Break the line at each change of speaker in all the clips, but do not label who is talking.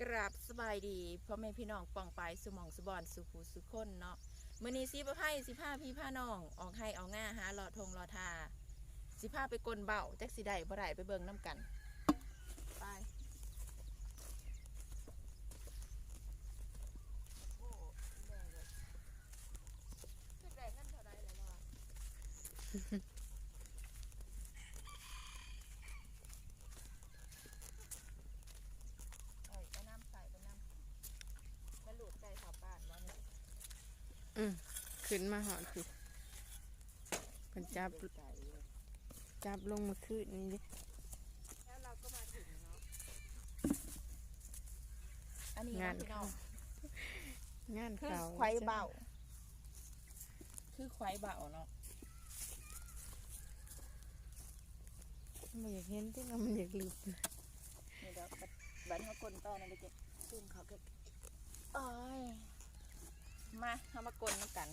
กราบสบายดีพ่อแม่พี่น้องปองไปสุหมองสุบอนสุภูสุคนเนาะมื้อนี้สิบ่ไพ่สิพาพี่พาน้อง ออกให้เอาง่าหาหลอทงหลอทา สิพาไปกลนเบาจักสิได้บ่ได้ไปเบิงน้ำกัน ไปอือได้เงินเท่าใดแล้วเนาะ เอ้ยไปน้ำใส่ไปน้ำแล้วหลุดใจชาวบ้านว่าเนี่ย
อืม ขึ้นมาหอดคือเพิ่นจับ
เป็นไก่เลย
จับลงมาคืนนี่ดิ
แล้วเราก็มาถึงเนาะอันนี้
งา
นะ
น
พี่น้อง
งาน
คือ
เก่า
ควายเบาคือควายเบาเนาะ
ไม่อยากเห็นที่มันอยากหลุด
นี่เดี๋ยวบัดบัดเขากลนต่อนะเด็กๆซึ่งเขาก็โอ้ยมาเขามากลนน้ำกัน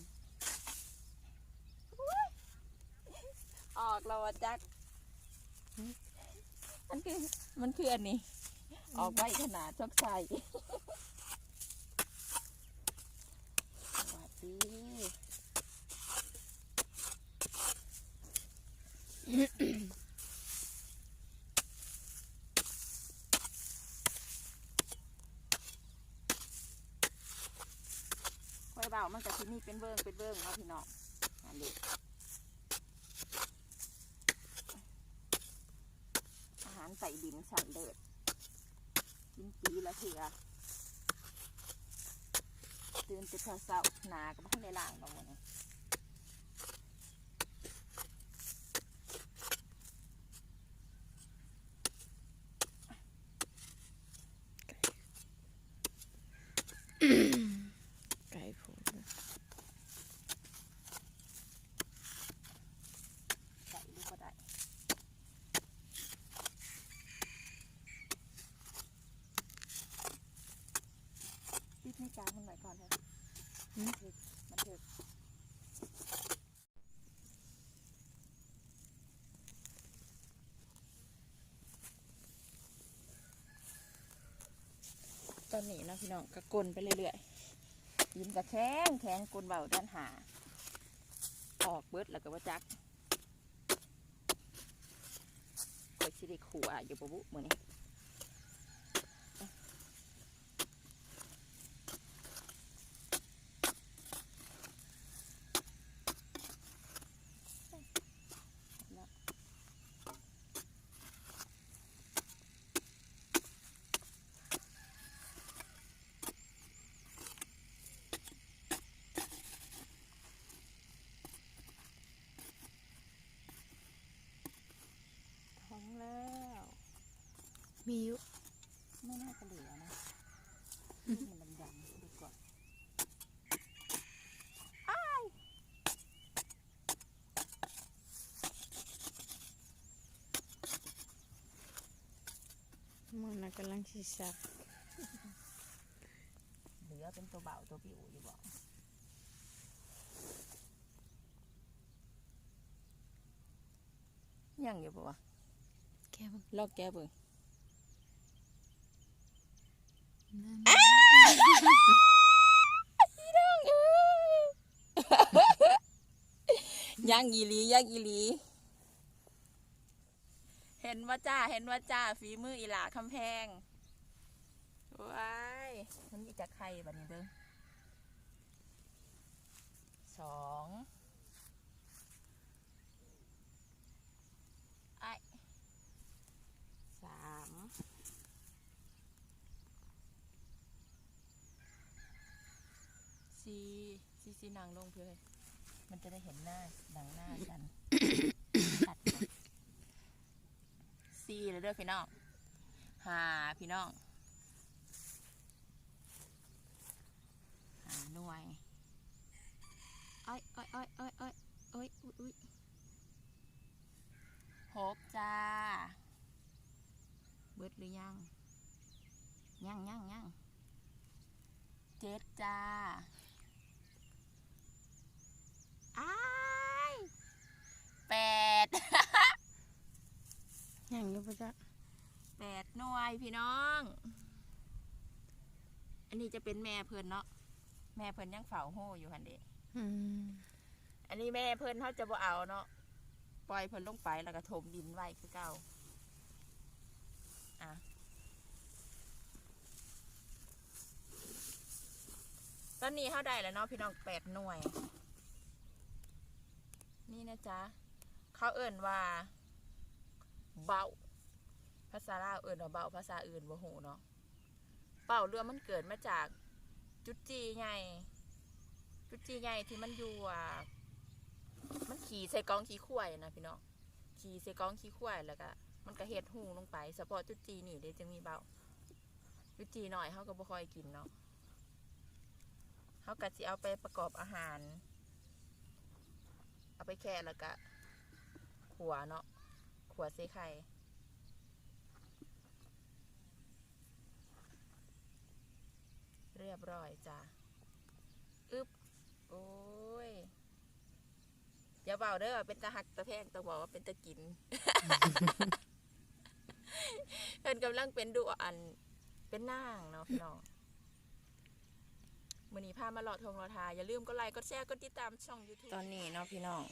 ออกเราจัก มันคือ มันคืออันนี้ ออกไว้ขนาดชอบใส่สวัสดีค่อยเบามันกับที่นี่เป็นเบิ้งเป็นเบิ้งเนาะพี่น้อง อันนี้อาหารใส่ดินสันเด็ดกินปีละเถื่อตื่นแต่เช้าเช้าๆหนาก็ไม่ได้ล้างบางวันนี้
ไก่ผูก
ใส่ดูก็ได้ปิดให้จางมันหน่อยก่อนเถอะมันถึกมันถึก ตอนนี้เนาะพี่น้องกระกลนไปเรื่อยๆยิ้มกระแข้งแข้งกลนเบาด้านหา ออกเบิดแล้วก็ว่าจักคอยสิได้ขู่อยู่ปะบุมือนี้
มีอยู่
ไม่น่าจะเหลือนะมันดำๆดูก่อน
มันน่ะกำลังสิสัก
เหลือเป็นตัวเบาตัวปิวอยู่บ่ยังอยู่ปะวะ
แค่บ่
ลอกแก้เบิ่ง
นั่น
ย่างอีลีย่างอีลี เห็นว่าจ้า เห็นว่าจ้า ฝีมืออีหลาคำแพงว้ายมันมีจะไข่บัดนี้เด้อสองไอสามสี่ สี่สี่นางลงเพื่อมันจะได้เห็นหน้าดังหน้ากันตัดก่อนสี่เลยเด้อพี่น้องห้าพี่น้องหาหน่วยอ้อยอ้อยอ้อยอ้อยอ้อยอ้อยอุ้ยอุ้ยหกจ้า เบิดหรือยังยังยังยังเจ็ดจ้า อ้ายแปด
ยังอยู่ปะจ๊ะ
แปดหน่วยพี่น้อง
อ
อันนี้จะเป็นแม่เพิ่นเนาะ แม่เพิ่นยังเฝ้าโหอยู่หันเด
อืม
อันนี้แม่เพิ่นเขาจะบ่เอาเนาะ ปล่อยเพิ่นลงไปแล้วก็ถมดินไว้คือเก่าอะตอนนี้เขาได้แล้วเนาะพี่น้องแปดหน่วย นี่นะจ๊ะ เขาเอิ่นว่า เบาภาษาลาวเอิ่นว่าเบาภาษาอื่นบ่ฮู้เนาะเบาเรือมันเกิดมาจากจุดจีใหญ่จุดจีใหญ่ที่มันอยู่อะมันขี่ใส่กองขี้ข่วยนะพี่น้องขี่ใส่กองขี้ข่วยแล้วก็มันก็เฮ็ดหูลงไปเฉพาะจุดจีนี่เดี๋ยวจะมีเบาจุดจีหน่อยเขาก็บ่ค่อยกินเนาะเขาก็สิเอาไปประกอบอาหาร เอาไปแค่แล้วก็ขัวเนาะขัวใส่ไข่ รียบร้อยจ้ะอึบโอ้ยอย่าเบาเด้อเป็นตาหักตาแพงต้องบอกว่าเป็นตากินเพิ่นกำลังเป็นดุอัน เป็นนางเนาะพี่น้องมือนี้พามาหลอดทงหลอทา อย่าลืมกดไลค์กดแชร์กดติดตามช่อง YouTube ตอนนี้เนาะพี่น้อง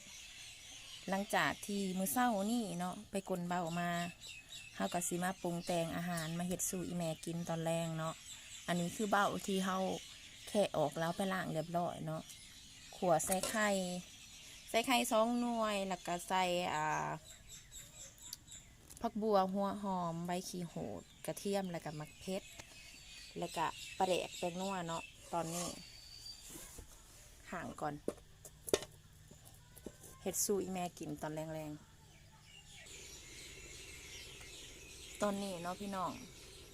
หลังจากที่มือเช้านี่เนาะไปกลนเบามาเฮาก็สิมาปรุงแต่งอาหารมาเฮ็ดสู่อีแม่กินตอนแรงเนาะ อันนี้คือเบ้าที่เฮาแค่ออกแล้วไปล้างเรียบร้อยเนาะขัวใส่ไข่ใส่ไข่สองหน่วย แล้วก็ใส่อ่าผักบัวหัวหอมใบขี้โหดกระเทียมแล้วก็มักเพชรแล้วก็ปลาแดกแป้งนัวเนาะตอนนี้ ห่างก่อนเฮ็ดสูอีแม่กินตอนแรงๆ ตอนนี้เนาะพี่น้อง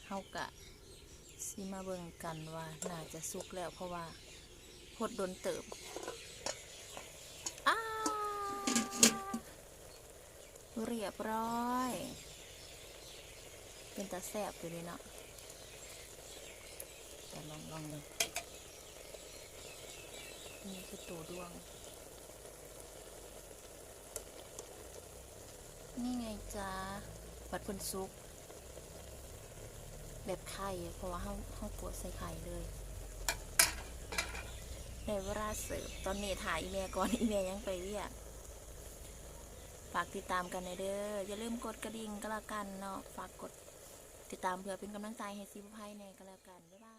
เฮากะ สิมาเบิ่งกันว่าน่าจะสุกแล้วเพราะว่าพดโดนเติบเรียบร้อย เป็นตาแสบอยู่นี่เนาะแต่ลองลองดูนี่คือตัวดวง นี่ไงจ้าบัดเพิ่นซุก แบบไข่เพราะว่าเขาเขากดใส่ไข่เลยในเวลาเสิร์ฟตอนนี้ถ่ายอีเมลก่อนอีเมลยังไปเรียกฝากติดตามกันในเด้ออย่าลืมกดกระดิ่งก็แล้วกันเนาะฝากกดติดตามเพื่อเป็นกำลังใจให้ซีบุไพในก็แล้วกันบ๊ายบาย